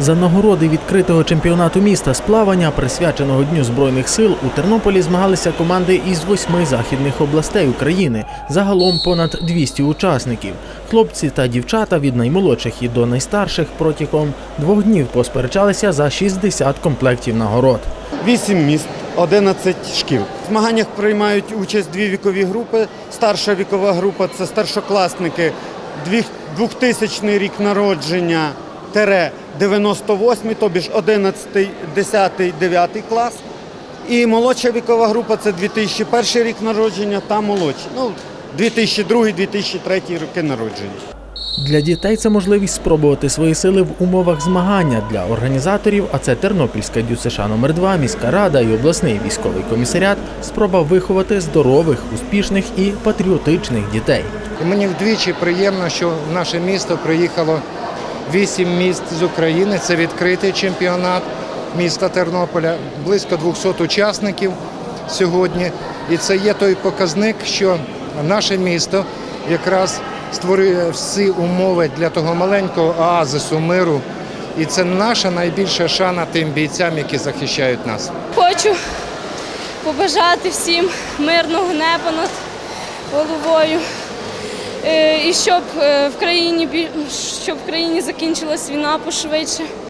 За нагороди відкритого чемпіонату міста з плавання, присвяченого Дню Збройних сил, у Тернополі змагалися команди із восьми західних областей України. Загалом понад 200 учасників. Хлопці та дівчата від наймолодших і до найстарших протягом двох днів посперечалися за 60 комплектів нагород. 8 міст, 11 шкіл. В змаганнях приймають участь дві вікові групи. Старша вікова група це старшокласники, дві- 2000 рік народження, 98, тобі ж 11, 10, 9 клас. І молодша вікова група це 2001 рік народження та молодші. Ну, 2002-2003 роки народження. Для дітей це можливість спробувати свої сили в умовах змагання для організаторів, а це Тернопільська ДЮСШ номер 2 міська рада і обласний військовий комісаріат. Спроба виховати здорових, успішних і патріотичних дітей. Мені вдвічі приємно, що в наше місто приїхало вісім міст з України. Це відкритий чемпіонат міста Тернополя, близько 200 учасників сьогодні. І це є той показник, що наше місто якраз створює всі умови для того маленького оазису миру. І це наша найбільша шана тим бійцям, які захищають нас. Хочу побажати всім мирного неба над головою. Щоб е, в країні щоб в країні закінчилась війна пошвидше.